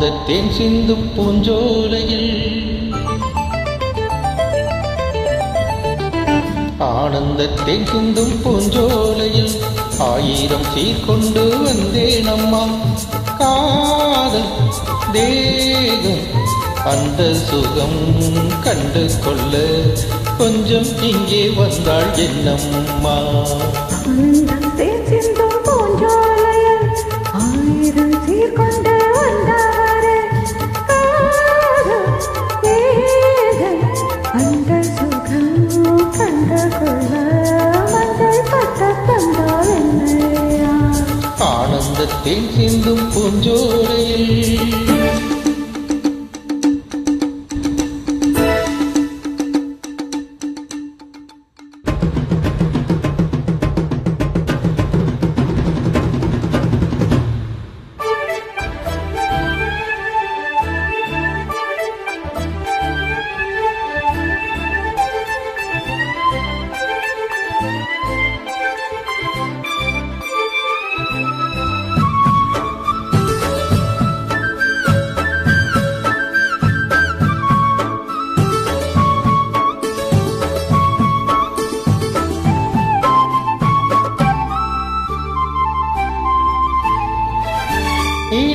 அந்த தேன் சிந்து பூஞ்சோலையில். ஆனந்த தேன் சிந்தும் பூஞ்சோலையில் ஆயிரம் சீர்கொண்டு வந்தேன் அம்மா காதல் தேகம் அந்த சுகம் கண்டு கொள்ள கொஞ்சம் இங்கே வந்தாள் என்னம்மா? ஆனந்த சிந்தும் பூஞ்சோலையில்.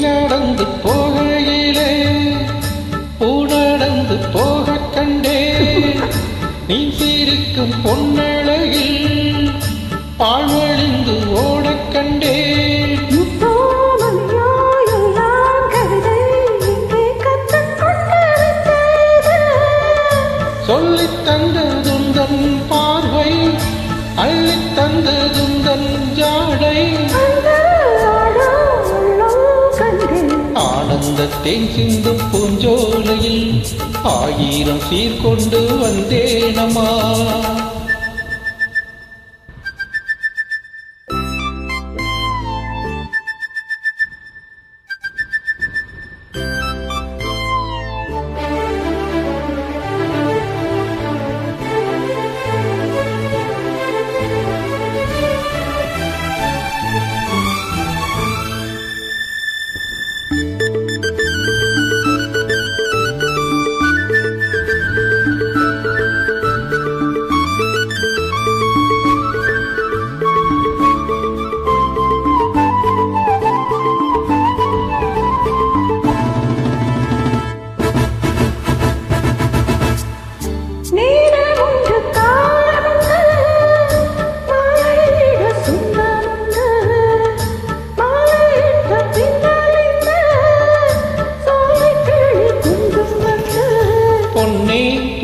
நடந்து போகையிலே பூ நடந்து போக கண்டே நீ சிரிக்கும் பொன்னழகில் பாழ்வழிந்து ஓடக் கண்டே சொல்லித் தந்ததுந்தன் பார்வை அள்ளித் தந்ததுந்தன் ஆனந்த தேன் சிந்தும் பூஞ்சோலையில் ஆயிரம் சீர்கொண்டு வந்தேனம்மா.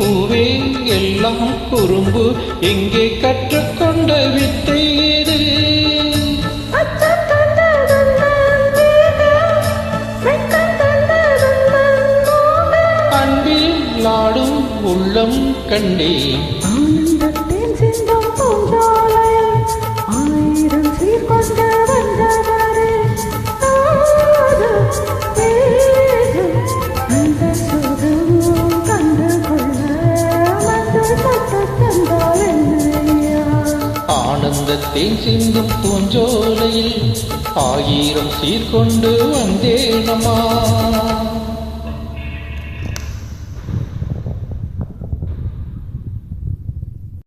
பூவே எல்லாம் குறும்பு. எங்கே கற்றுக்கொண்ட வித்தை இது அன்பில் நாடும் உள்ளம் கண்டேன். பட்ட தந்தால் என்னையா சிந்தும் பூஞ்சோலையில் ஆயிரம் சீர்கொண்டு வந்தேன்